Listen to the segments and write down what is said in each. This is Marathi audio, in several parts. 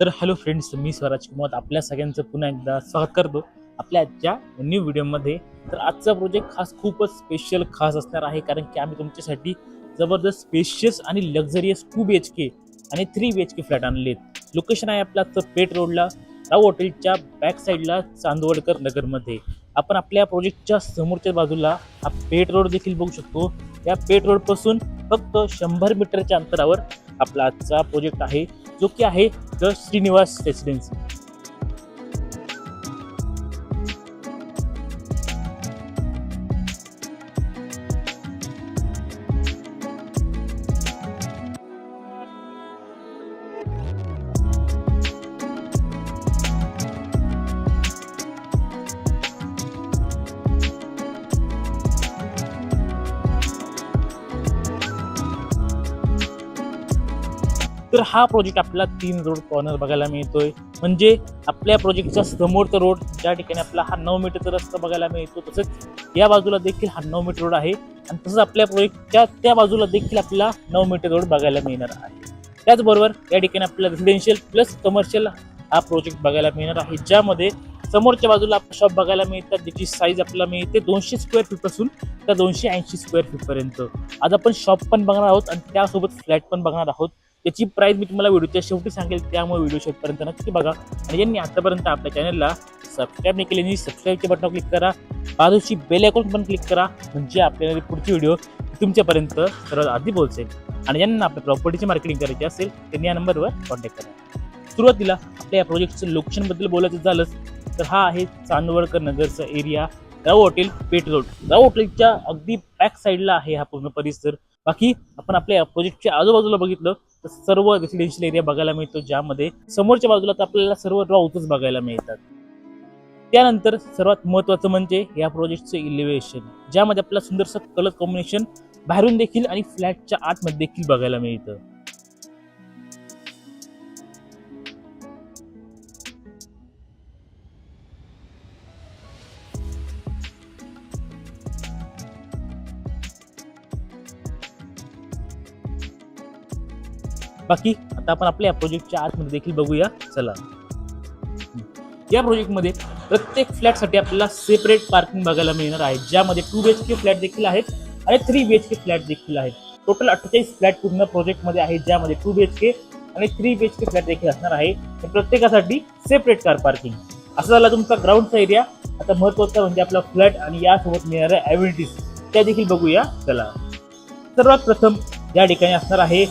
तर हॅलो फ्रेंड्स मी स्वराज कुमार आपल्या सगळ्यांचं पुन्हा एकदा स्वागत करतो. आपल्या आजच्या न्यू व्हिडिओमध्ये तर आजचा प्रोजेक्ट खास खूपच स्पेशल खास असणार आहे. कारण की आम्ही तुमच्यासाठी जबरदस्त स्पेशियस आणि luxurious two B H K आणि three B H K flat आणले लोकेशन आहे आपला तर पेट रोडला राव हॉटेलच्या बॅक साईडला चांदवडकर नगरमध्ये. आपण आपल्या प्रोजेक्टच्या समोरच्या बाजूला हा पेट रोड देखील बघू शकतो. या पेट रोडपासून फक्त शंभर मीटरच्या अंतरावर आपला आजचा प्रोजेक्ट आहे. जो की आहे the Srinivas Residency. तर हा प्रोजेक्ट आपला तीन रोड कॉर्नर बघायला मिळतोय. म्हणजे आपल्या प्रोजेक्टच्या समोरचा रोड ज्या ठिकाणी आपला हा नऊ मीटरचा रस्ता बघायला मिळतो तसंच या बाजूला देखील हा नऊ मीटर रोड आहे. आणि तसंच आपल्या प्रोजेक्टच्या त्या बाजूला देखील आपला नऊ मीटर रोड बघायला मिळणार आहे. त्याचबरोबर या ठिकाणी आपल्याला रेसिडेन्शियल प्लस कमर्शियल हा प्रोजेक्ट बघायला मिळणार आहे. ज्यामध्ये समोरच्या बाजूला शॉप बघायला मिळतात ज्याची साईज आपल्याला मिळते दोनशे स्क्वेअर फीटपासून तर दोनशे ऐंशी स्क्वेअर फीट पर्यंत. आज आपण शॉप पण बघणार आहोत आणि त्यासोबत फ्लॅट पण बघणार आहोत. त्याची प्राईस मी तुम्हाला व्हिडिओच्या शेवटी सांगेल त्यामुळे व्हिडिओ शेवटपर्यंत नक्की बघा. आणि ज्यांनी आतापर्यंत आपल्या चॅनलला सबस्क्राईब नाही केले सबस्क्राईबचे बटन क्लिक करा. बाजूची बेल आयकॉन पण क्लिक करा म्हणजे आपल्याला पुढची व्हिडिओ तुमच्यापर्यंत सर्वात आधी पोहोचेल. आणि ज्यांना आपल्या प्रॉपर्टीची मार्केटिंग करायची असेल त्यांनी या नंबरवर कॉन्टॅक्ट करा. सुरुवातीला आपल्या या प्रोजेक्टचं लोकेशनबद्दल बोलायचं झालंच तर हा आहे चांदवडकर नगरचा area Rao hotel Peth road Rao हॉटेलच्या अगदी बॅक साईडला आहे हा पूर्ण परिसर. बाकी आपण आपल्या प्रोजेक्टच्या आजूबाजूला बघितलं तर सर्व रेसिडेन्शियल एरिया बघायला मिळतो ज्यामध्ये समोरच्या बाजूला तर आपल्याला सर्व राऊतच बघायला मिळतात. त्यानंतर सर्वात महत्त्वाचं म्हणजे या प्रोजेक्टचं इलिव्हेशन ज्यामध्ये आपल्याला सुंदरसं कलर कॉम्बिनेशन बाहेरून देखील आणि फ्लॅटच्या आतमध्ये देखील बघायला मिळतं. बाकी आता आपण आपल्या प्रोजेक्टच्या आतमध्ये देखील बघूया. चला. या प्रोजेक्टमध्ये प्रत्येक फ्लॅटसाठी आपल्याला सेपरेट पार्किंग बघायला मिळणार आहे. ज्यामध्ये two B H K flat देखील आहेत आणि three B H K flat देखील आहेत. टोटल अठ्ठेचाळीस फ्लॅट पूर्ण प्रोजेक्टमध्ये आहेत ज्यामध्ये टू बी एच के आणि three B H K flat देखील असणार आहे. प्रत्येकासाठी सेपरेट कार पार्किंग असं झाला तुमचा ग्राउंडचा एरिया आता महत्त्वाचा म्हणजे आपला फ्लॅट आणि यासोबत मिळणाऱ्या ॲव्हिलिटीज त्या देखील बघूया. चला. सर्वात प्रथम या ठिकाणी असणार आहे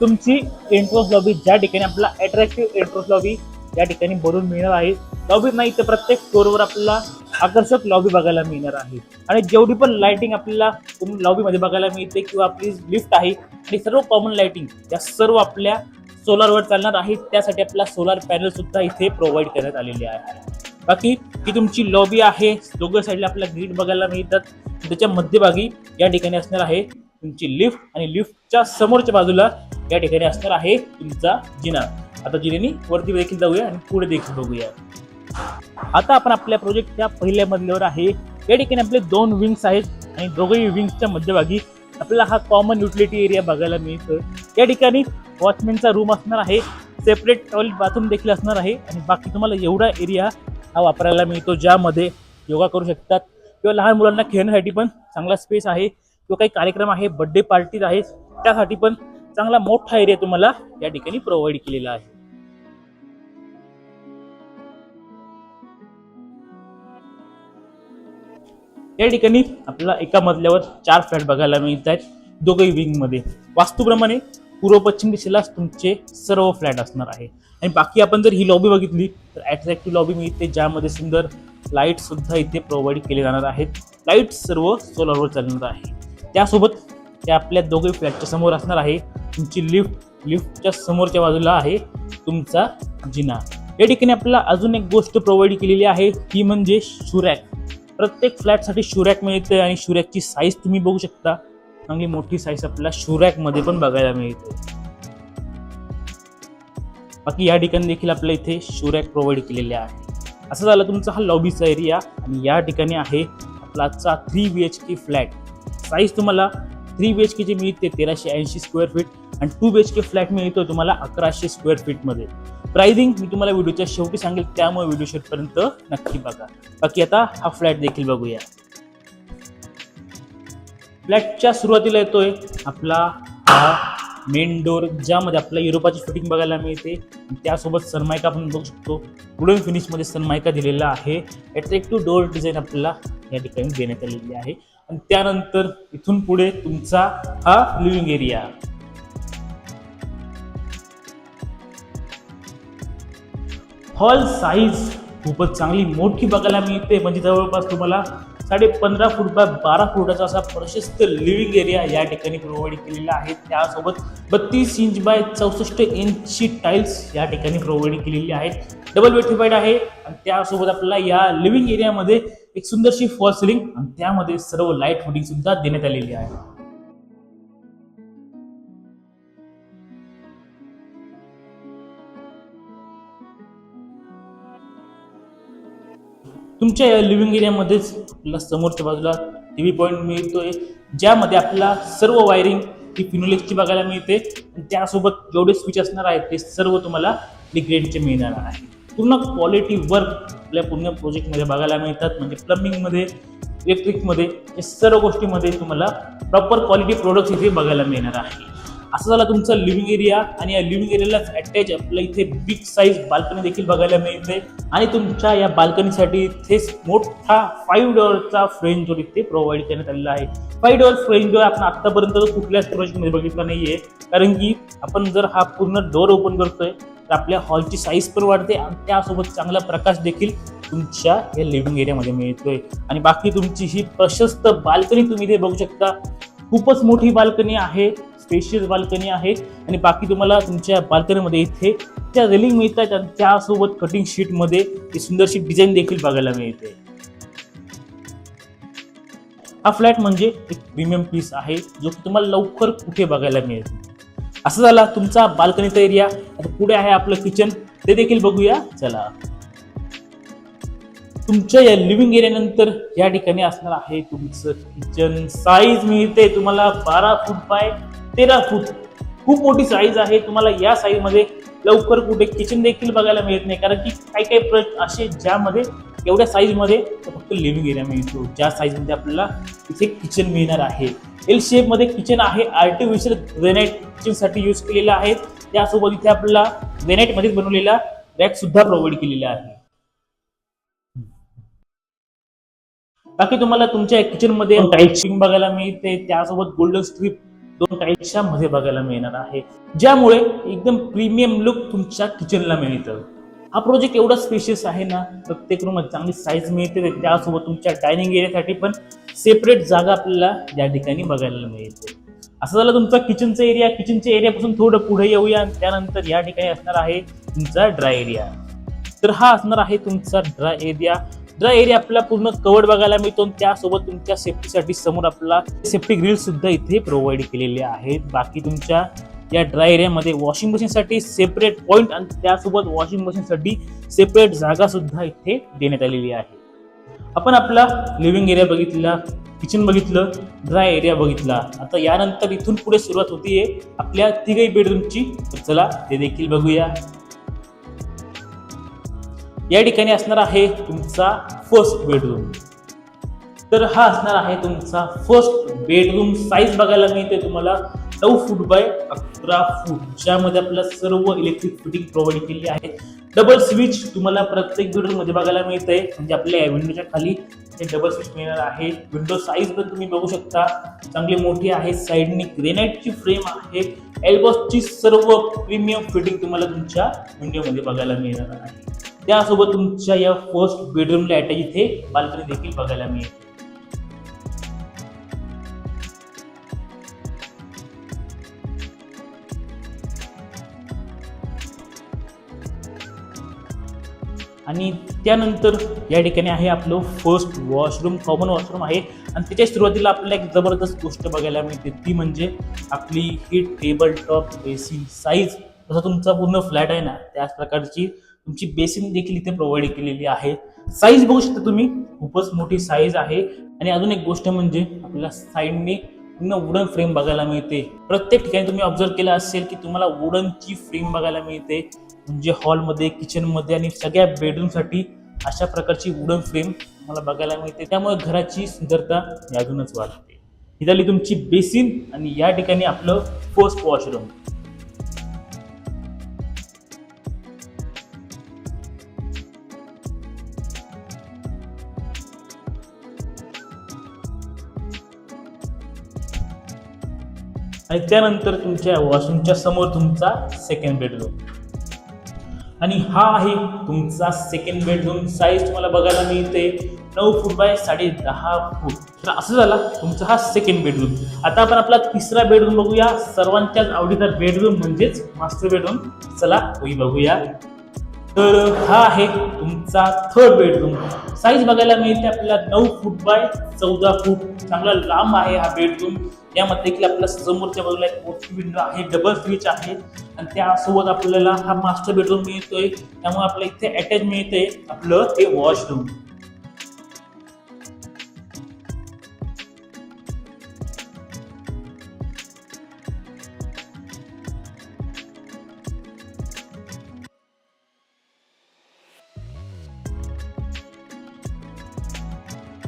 तुमची एंट्रोस लॉबी ज्या ठिकाणी आपल्याला अट्रॅक्टिव्ह एंट्रोस लॉबी या ठिकाणी भरून मिळणार आहे लॉबी नाही तर प्रत्येक फ्लोअरवर आपल्याला आकर्षक लॉबी बघायला मिळणार आहे. आणि जेवढी पण लाइटिंग आपल्याला लॉबीमध्ये बघायला मिळते किंवा आपली लिफ्ट आहे आणि सर्व कॉमन लाइटिंग या सर्व आपल्या सोलारवर चालणार आहे त्यासाठी आपल्याला सोलार पॅनल सुद्धा इथे प्रोव्हाइड करण्यात आलेले आहे. बाकी ही तुमची लॉबी आहे दोघं साईडला आपल्याला ग्रीड बघायला मिळतात. त्याच्या मध्यभागी या ठिकाणी असणार आहे तुमची लिफ्ट आणि लिफ्टच्या समोरच्या बाजूला या ठिकाणी असणार आहे तुमचा जिना. आता जिनेनी वरती देखील जाऊया आणि पुढे देखील बघूया. आता आपण आपल्या प्रोजेक्टच्या पहिल्या मजल्यावर आहे. या ठिकाणी आपले दोन विंग्स आहेत आणि दोघंही विंग्सच्या मध्यभागी आपल्याला हा कॉमन युटिलिटी एरिया बघायला मिळतो या ठिकाणी वॉचमॅनचा रूम असणार आहे. सेपरेट टॉयलेट बाथरूम देखील असणार आहे आणि बाकी तुम्हाला एवढा एरिया हा वापरायला मिळतो ज्यामध्ये योगा करू शकतात. किंवा लहान मुलांना खेळण्यासाठी पण चांगला स्पेस आहे. किंवा काही कार्यक्रम आहे बड्डे पार्टीज आहे त्यासाठी पण चांगला मोठा एरिया तुम्हाला या ठिकाणी प्रोव्हाइड केलेला आहे. या ठिकाणी आपल्याला एका मजल्यावर चार फ्लॅट बघायला मिळत आहेत. दोघंही विंगमध्ये वास्तूप्रमाणे पूर्व पश्चिम दिशेलाच तुमचे सर्व फ्लॅट असणार आहे. आणि बाकी आपण जर ही लॉबी बघितली तर अट्रॅक्टिव्ह लॉबी मिळते ज्यामध्ये सुंदर लाइट सुद्धा इथे प्रोव्हाइड केले जाणार आहेत. लाइट सर्व सोलरवर चालणार आहे. त्यासोबत ते आपल्या दोघे फ्लॅटच्या समोर असणार आहे. तुमची लिफ्ट लिफ्टच्या समोरच्या बाजूला आहे तुमचा जिना. या ठिकाणी आपल्याला अजून एक गोष्ट प्रोव्हाइड केलेली आहे. ती म्हणजे शुरॅक प्रत्येक फ्लॅटसाठी शुरॅक मिळते आणि शुरॅकची साईज तुम्ही बघू शकता. चांगली मोठी साईज आपल्याला शुरॅकमध्ये पण बघायला मिळते. बाकी या ठिकाणी देखील आपल्या इथे शुरॅक प्रोव्हाइड केलेले आहे. असं झालं तुमचा हा लॉबीचा एरिया आणि या ठिकाणी आहे आपला आजचा three B H K flat size तुम्हाला थ्री बी एच केची मिळते तेराशे ऐंशी स्क्वेअर फीट आणि two B H K flat मिळतो तुम्हाला अकराशे स्क्वेअर फीटमध्ये प्राइसिंग मी तुम्हाला व्हिडिओच्या शेवटी सांगेल त्यामुळे व्हिडिओ शेवटपर्यंत नक्की बघा. बाकी आता हा फ्लॅट देखील बघूया. फ्लॅटच्या सुरुवातीला येतोय आपला हा मेन डोर ज्यामध्ये आपल्याला युरोपाची फिटिंग बघायला मिळते. त्यासोबत सनमायका आपण बघू शकतो. वुडन फिनिशमध्ये सनमायका दिलेला आहे. अट्रॅक्टिव्ह डोअर डिझाईन आपल्याला या ठिकाणी देण्यात आलेली आहे. आणि त्यानंतर इथून पुढे तुमचा हा लिव्हिंग एरिया हॉल साईज खूपच चांगली मोठी बघायला मिळते. म्हणजे जवळपास तुम्हाला साडे पंधरा फूट बाय बारा फुटाचा असा प्रशस्त लिव्हिंग एरिया या ठिकाणी प्रोव्हाइड केलेला आहे. त्यासोबत बत्तीस इंच बाय चौसष्ट इंचची टाईल्स या ठिकाणी प्रोव्हाइड केलेली आहेत. डबल बेटिफाईड आहे. आणि त्यासोबत आपल्याला या लिव्हिंग एरियामध्ये एक सुंदरशी फॉल सिलिंग आणि त्यामध्ये सर्व लाइट फिटिंग सुद्धा देण्यात आलेली आहे. तुमच्या या लिव्हिंग एरियामध्येच आपल्याला समोरच्या बाजूला टी व्ही पॉईंट मिळतोय. ज्यामध्ये आपल्याला सर्व वायरिंग ही फिनोलेक्सची बघायला मिळते. आणि त्यासोबत जेवढे स्विच असणार आहेत ते सर्व तुम्हाला डिग्रेडचे मिळणार आहे. पूर्ण क्वालिटी वर्क आपल्या पूर्ण प्रोजेक्टमध्ये बघायला मिळतात. म्हणजे प्लंबिंगमध्ये इलेक्ट्रिकमध्ये या सर्व गोष्टीमध्ये तुम्हाला प्रॉपर क्वालिटी प्रोडक्ट्स इथे बघायला मिळणार आहे. असं झाला तुमचा लिव्हिंग एरिया आणि या लिव्हिंग एरियालाच अटॅच आपल्या इथे बिग साईज बाल्कनी देखील बघायला मिळते. आणि तुमच्या या बाल्कनीसाठी इथेच मोठा फाईव्ह डॉलरचा फ्रेंच डोअर इथे प्रोव्हाइड करण्यात आलेला आहे. फाईव्ह डॉलर फ्रेंच डोअर आपण आतापर्यंत कुठल्याच प्रोजेक्टमध्ये बघितला नाहीये. कारण की आपण जर हा पूर्ण डोअर ओपन करतोय तर आपल्या हॉलची साईज पण वाढते आणि त्यासोबत चांगला प्रकाश देखील तुमच्या या लिव्हिंग एरियामध्ये मिळतोय. आणि बाकी तुमची ही प्रशस्त बाल्कनी तुम्ही इथे बघू शकता. खूपच मोठी बाल्कनी आहे. स्पेशियस बाल्कनी आहे. आणि बाकी तुम्हाला तुमच्या बाल्कनीमध्ये इथे त्या रेलिंग मिळतात आणि त्यासोबत कटिंग शीटमध्ये ही सुंदरशी डिझाईन देखील बघायला मिळते. हा फ्लॅट म्हणजे एक प्रीमियम पीस आहे जो की तुम्हाला लवकर कुठे बघायला मिळेल. असं झाला तुमचा बाल्कनीचा एरिया आता पुढे आहे आपलं किचन ते देखील बघूया. चला. तुमच्या या लिव्हिंग एरियानंतर या ठिकाणी असणार आहे तुमचं किचन साईज मिळते तुम्हाला बारा फूट बाय तेरा फूट. खूप मोठी साईज आहे. तुम्हाला या साईजमध्ये लवकर कुठे किचन देखील बघायला मिळत नाही. कारण की काही काही प्रोजेक्ट असे ज्यामध्ये एवढ्या साईजमध्ये फक्त लिव्हिंग एरिया मिळतो. ज्या साईजमध्ये आपल्याला इथे किचन मिळणार आहे. एल शेपमध्ये किचन आहे. आर्टिफिशियल ग्रेनाइट किचनसाठी युज केलेला आहे. त्यासोबत इथे आपल्याला ग्रेनाइट मध्येच बनवलेला रॅक सुद्धा प्रोव्हाइड केलेला आहे. बाकी तुम्हाला तुमच्या किचनमध्ये टाईल्सिंग बघायला मिळते. त्यासोबत गोल्डन स्ट्रीप दोन टाईप्सच्या मध्ये बघायला मिळणार आहे. ज्यामुळे एकदम प्रीमियम लुक तुमच्या किचनला मिळतं. हा प्रोजेक्ट एवढा स्पेशियस आहे ना प्रत्येक रूम चांगली साईज मिळते त्यासोबत तुमच्या डायनिंग एरियासाठी पण सेपरेट जागा आपल्याला या ठिकाणी बघायला मिळते. असं झालं तुमचा किचनचा एरिया किचनच्या एरियापासून थोडं पुढे येऊया. त्यानंतर या ठिकाणी असणार आहे तुमचा ड्राय एरिया तर हा असणार आहे तुमचा ड्राय एरिया ड्राय एरिया आपल्याला पूर्ण कवर्ड बघायला मिळतो. त्यासोबत तुमच्या सेफ्टीसाठी समोर आपला सेफ्टी ग्रिल सुद्धा इथे प्रोव्हाइड केलेले आहेत. बाकी तुमच्या या ड्राय एरियामध्ये वॉशिंग मशीनसाठी सेपरेट पॉईंट आणि त्यासोबत वॉशिंग मशीनसाठी सेपरेट जागा सुद्धा इथे देण्यात आलेली आहे. आपण आपला लिव्हिंग एरिया बघितला किचन बघितलं ड्राय एरिया बघितला. आता यानंतर इथून पुढे सुरुवात होतीये. आपल्या तिघही बेडरूमची चला ते देखील बघूया. या ठिकाणी असणार आहे तुमचा फर्स्ट बेडरूम तर हा असणार आहे तुमचा फर्स्ट बेडरूम साईज बघायला मिळते तुम्हाला. नऊ फूट बाय अकरा फूट ज्यामध्ये आपल्याला सर्व इलेक्ट्रिक फिटिंग प्रोव्हाइड केली आहे. डबल स्विच तुम्हाला प्रत्येक बेडरूममध्ये बघायला मिळतंय. म्हणजे आपल्या विंडोच्या खाली हे डबल स्विच मिळणार आहे. विंडो साईज पण तुम्ही बघू शकता. चांगली मोठी आहे. साईडनी ग्रेनाइटची फ्रेम आहे. एल्बॉसची सर्व प्रीमियम फिटिंग तुम्हाला तुमच्या विंडोमध्ये बघायला मिळणार आहे. त्यासोबत तुमच्या या फर्स्ट बेडरूमला अटॅच इथे बाल्कनी देखील बघायला मिळते आणि त्यानंतर या ठिकाणी आहे आपलं फर्स्ट वॉशरूम कॉमन वॉशरूम आहे. आणि त्याच्या सुरुवातीला आपल्याला एक जबरदस्त गोष्ट बघायला मिळते. ती म्हणजे आपली ही टेबल टॉप बेसिन साईज जसा तुमचा पूर्ण फ्लॅट आहे ना त्याच प्रकारची तुमची बेसिन देखील इथे प्रोव्हाइड केलेली आहे. साईज बघू शकता तुम्ही. खूपच मोठी साईज आहे. आणि अजून एक गोष्ट म्हणजे आपल्याला साईडने पूर्ण वुडन फ्रेम बघायला मिळते. प्रत्येक ठिकाणी तुम्ही ऑब्झर्व केलं असेल की तुम्हाला वुडनची फ्रेम बघायला मिळते. म्हणजे हॉलमध्ये किचनमध्ये आणि सगळ्या बेडरूमसाठी अशा प्रकारची वुडन फ्रेम तुम्हाला बघायला मिळते. त्यामुळे घराची सुंदरता ही अजूनच वाढते. ही झाली तुमची बेसिन आणि या ठिकाणी आपलं फर्स्ट वॉशरूम आणि त्यानंतर तुमच्या वॉशरूमच्या समोर तुमचा सेकंड बेडरूम आणि हा आहे तुमचा सेकंड बेडरूम साईज तुम्हाला बघायला मिळते. नऊ फूट बाय साडे दहा फूट. तर असं झाला तुमचा हा सेकंड बेडरूम आता आपण आपला तिसरा बेडरूम बघूया. सर्वांच्याच आवडीचा बेडरूम म्हणजेच मास्टर बेडरूम चला होई बघूया. तर हा आहे तुमचा थर्ड बेडरूम साईज बघायला मिळते आपल्याला नऊ फूट बाय चौदा फूट. चांगला लांब आहे हा बेडरूम यामध्ये देखील आपल्याला समोरच्या बाजूला एक मोठी विंडो आहे डबल स्विच आहे. आणि त्यासोबत आपल्याला हा मास्टर बेडरूम मिळतोय. त्यामुळे आपल्याला इथे अटॅच मिळते आपलं हे वॉशरूम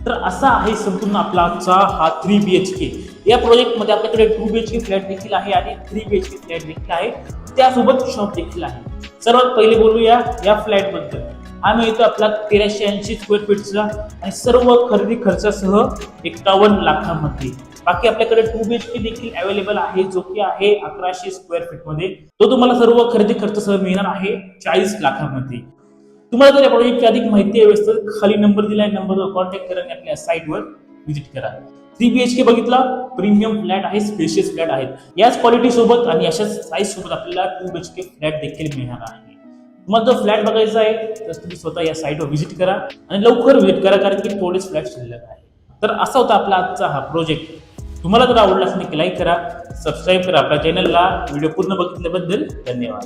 तर असा आहे संपूर्ण आपला आजचा हा थ्री बी एच के या प्रोजेक्टमध्ये आपल्याकडे two B H K flat देखील आहे आणि three B H K flat देखील आहे. त्यासोबत शॉप देखील आहे. सर्वात पहिले बोलूया या फ्लॅटबद्दल हा मिळतो आपला तेराशे ऐंशी स्क्वेअर फीटचा आणि सर्व खरेदी खर्चासह एकावन्न लाखामध्ये. बाकी आपल्याकडे टू बी एच के देखील अवेलेबल आहे जो की आहे अकराशे स्क्वेअर फीटमध्ये तो तुम्हाला सर्व खरेदी खर्चासह मिळणार आहे चाळीस लाखामध्ये. तुम्हाला जर या प्रोजेक्टची अधिक माहिती हवी असेल खाली नंबर दिला आहे नंबरवर कॉन्टॅक्ट करा आणि आपल्या साईटवर व्हिजिट करा. थ्री बी एच के बघितला प्रीमियम फ्लॅट आहे स्पेशियस फ्लॅट आहेत याच क्वालिटी सोबत आणि अशाच साईज सोबत आपल्याला two B H K flat देखील मिळणार आहे. तुम्हाला जर फ्लॅट बघायचा आहे तर तुम्ही स्वतः या साईटवर व्हिजिट करा आणि लवकर व्हिजिट करा कारण की थोडेच फ्लॅट शिल्लक आहे. तर असा होता आपला आजचा हा प्रोजेक्ट तुम्हाला जर आवडला असं नक्की लाईक करा सबस्क्राईब करा. आपल्या चॅनलला व्हिडिओ पूर्ण बघितल्याबद्दल धन्यवाद.